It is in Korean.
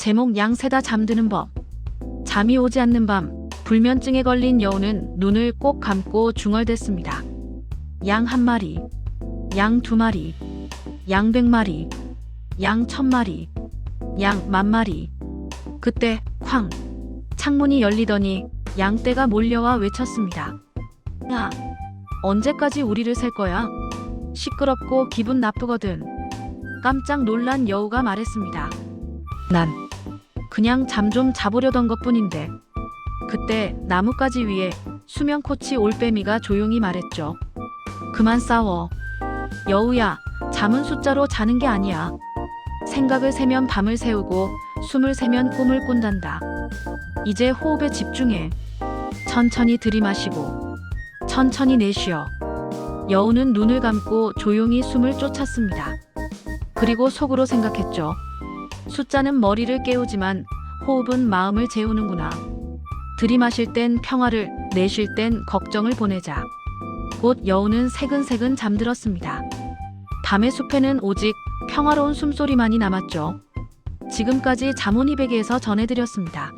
제목 양 새다 잠드는 법. 잠이 오지 않는 밤, 불면증에 걸린 여우는 눈을 꼭 감고 중얼댔습니다. 양 한 마리, 양 두 마리, 양 백 마리, 양 천 마리, 양 만 마리. 그때 쾅! 창문이 열리더니 양떼가 몰려와 외쳤습니다. 야, 언제까지 우리를 셀 거야? 시끄럽고 기분 나쁘거든. 깜짝 놀란 여우가 말했습니다. 난 그냥 잠 좀 자보려던 것 뿐인데. 그때 나뭇가지 위에 수면 코치 올빼미가 조용히 말했죠. 그만 싸워. 여우야, 잠은 숫자로 자는 게 아니야. 생각을 세면 밤을 새우고 숨을 세면 꿈을 꾼단다. 이제 호흡에 집중해. 천천히 들이마시고 천천히 내쉬어. 여우는 눈을 감고 조용히 숨을 쫓았습니다. 그리고 속으로 생각했죠. 숫자는 머리를 깨우지만 호흡은 마음을 재우는구나. 들이마실 땐 평화를, 내쉴 땐 걱정을 보내자. 곧 여우는 새근새근 잠들었습니다. 밤의 숲에는 오직 평화로운 숨소리만이 남았죠. 지금까지 자모니베개에서 전해드렸습니다.